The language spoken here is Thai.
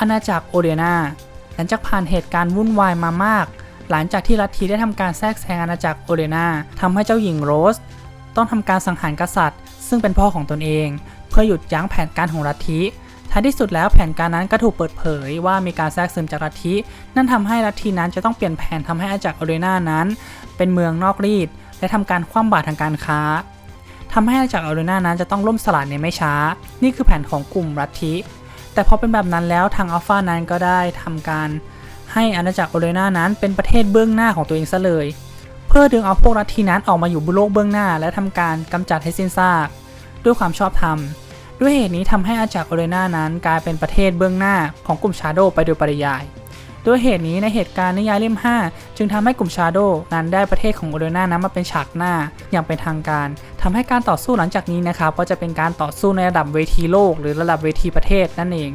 อาณาจักรโอเดนาหลังจากผ่านเหตุการณ์วุ่นวายมามาก หลังจากที่ลัทธิได้ทำการแทรกแซงอาณาจักรโอเดนาทำให้เจ้าหญิงโรส ต้องทำการสังหารกษัตริย์ ซึ่งเป็นพ่อของตนเอง เพื่อหยุดยั้งแผนการของลัทธิท้ายที่สุดแล้วแผนการนั้นก็ถูกเปิดเผยว่ามีการแทรกซึมจากลัทธิ นั่นทำให้ลัทธินั้นจะต้องเปลี่ยนแผนทำให้อาณาจักรโอเดนานั้น เป็นเมืองนอกรีด และทำการคว่ำบาตรทางการค้าทำให้อาณาจักรโอเดนานั้นจะต้องล่มสลายในไม่ช้า นี่คือแผนของกลุ่มลัทธิ แต่พอเป็นแบบนั้นแล้วทางอัลฟานั้นก็ได้ทำการให้อาณาจักรโอเดนานั้นเป็นประเทศเบื้องหน้าของตัวเองซะเลย เพื่อดึงเอาพวกลัทธินั้นออกมาอยู่บนโลกเบื้องหน้า และทำการกำจัดให้สิ้นซาก ด้วยความชอบธรรม ด้วยเหตุนี้ทำให้อาณาจักรโอเดนานั้นกลายเป็นประเทศเบื้องหน้าของกลุ่มชาโดไปโดยปริยาย ด้วยเหตุนี้ในเหตุการณ์นิยายเล่ม 5 จึงทำให้กลุ่มชาโดนั้นได้ประเทศของโอเดนานั้นมาเป็นฉากหน้าอย่างเป็นทางการทำให้การต่อสู้หลังจากนี้นะครับก็จะเป็นการต่อสู้ในระดับเวทีโลก หรือระดับเวทีประเทศนั่นเอง